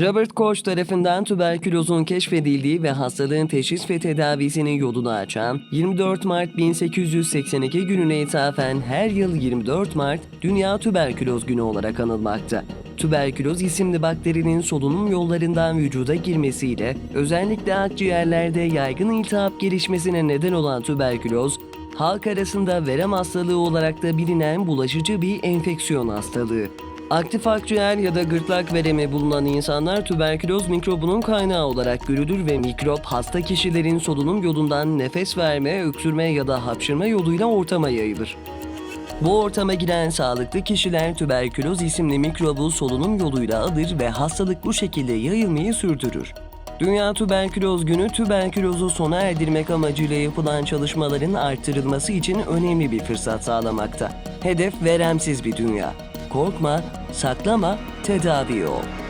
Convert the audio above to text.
Robert Koch tarafından tüberkülozun keşfedildiği ve hastalığın teşhis ve tedavisinin yolunu açan 24 Mart 1882 gününe ithafen her yıl 24 Mart Dünya Tüberküloz Günü olarak anılmakta. Tüberküloz isimli bakterinin solunum yollarından vücuda girmesiyle özellikle akciğerlerde yaygın iltihap gelişmesine neden olan tüberküloz, halk arasında verem hastalığı olarak da bilinen bulaşıcı bir enfeksiyon hastalığı. Aktif akciğer ya da gırtlak veremi bulunan insanlar tüberküloz mikrobunun kaynağı olarak görülür ve mikrop hasta kişilerin solunum yolundan nefes verme, öksürme ya da hapşırma yoluyla ortama yayılır. Bu ortama giren sağlıklı kişiler tüberküloz isimli mikrobu solunum yoluyla alır ve hastalık bu şekilde yayılmayı sürdürür. Dünya Tüberküloz Günü tüberkülozu sona erdirmek amacıyla yapılan çalışmaların arttırılması için önemli bir fırsat sağlamakta. Hedef veremsiz bir dünya. Korkma, saklama, tedavi ol.